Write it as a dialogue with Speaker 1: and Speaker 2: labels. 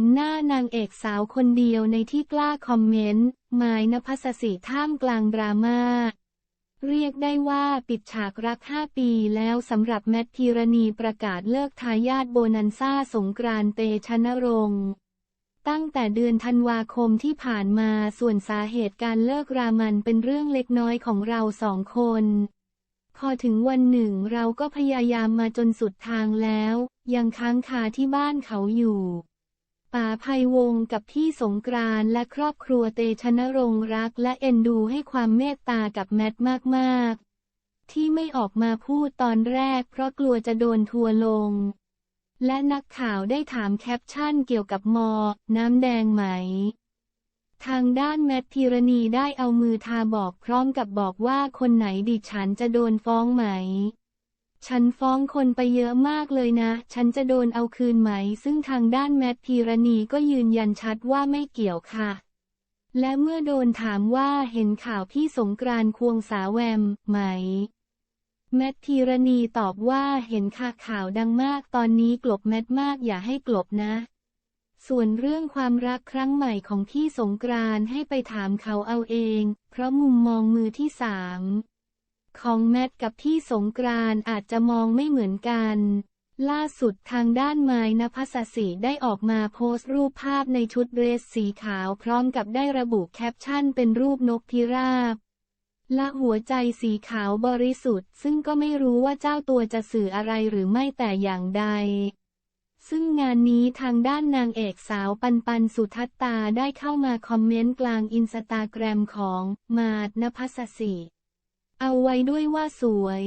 Speaker 1: มหน้านางเอกสาวคนเดียวในที่กล้าคอมเมนต์หมายนภัสสีท่ามกลางดราม่า เรียกได้ว่าปิดฉากรัก 5 ปีแล้วสำหรับแมทธีรณีประกาศเลิกทายาทโบนันซ่าสงกรานต์เตชนรงค์ตั้งแต่เดือนธันวาคมที่ผ่านมาส่วนสาเหตุการเลิกรามันเป็นเรื่องเล็กน้อยของเราสองคน พอถึงวันหนึ่งเราก็พยายามมาจนสุดทางแล้ว ยังค้างคาที่บ้านเขาอยู่ ป๋าภัยวงกับพี่สงกรานและครอบครัวเตชะนรงรักและเอ็นดูให้ความเมตตากับแมทมากๆ ที่ไม่ออกมาพูดตอนแรกเพราะกลัวจะโดนทัวลง และนักข่าวได้ถามแคปชั่นเกี่ยวกับมอ น้ำแดงไหม ทางด้านแมทธีรณีได้เอามือทาบอกพร้อมกับบอกว่าคนไหนดิฉันจะโดนฟ้องไหม ฉันฟ้องคนไปเยอะมากเลยนะ ฉันจะโดนเอาคืนไหม ซึ่งทางด้านแมทธีรณีก็ยืนยันชัดว่าไม่เกี่ยวค่ะ และเมื่อโดนถามว่าเห็นข่าวพี่สงกรานควงสาแวมไหม แมทธีรณีตอบว่าเห็นค่ะข่าวดังมากตอนนี้กลบแมทมากอย่าให้กลบนะ ส่วนเรื่องความรักครั้งใหม่ของพี่สงกรานให้ไปถามเขาเอาเอง เพราะมุมมองมือที่สาม ของแมทกับพี่สงกรานต์อาจจะมองไม่เหมือนกัน ล่าสุดทางด้านไม้นภัสสีได้ออกมาโพสต์รูปภาพในชุดเดรสสีขาวพร้อมกับได้ระบุแคปชั่นเป็นรูปนกพิราบและหัวใจสีขาวบริสุทธิ์ ซึ่งก็ไม่รู้ว่าเจ้าตัวจะสื่ออะไรหรือไม่แต่อย่างใด ซึ่งงานนี้ทางด้านนางเอกสาวปันปันสุทัตตาได้เข้ามาคอมเมนต์กลางอินสตาแกรมของมาดนภัสสี เอาไว้ด้วยว่าสวย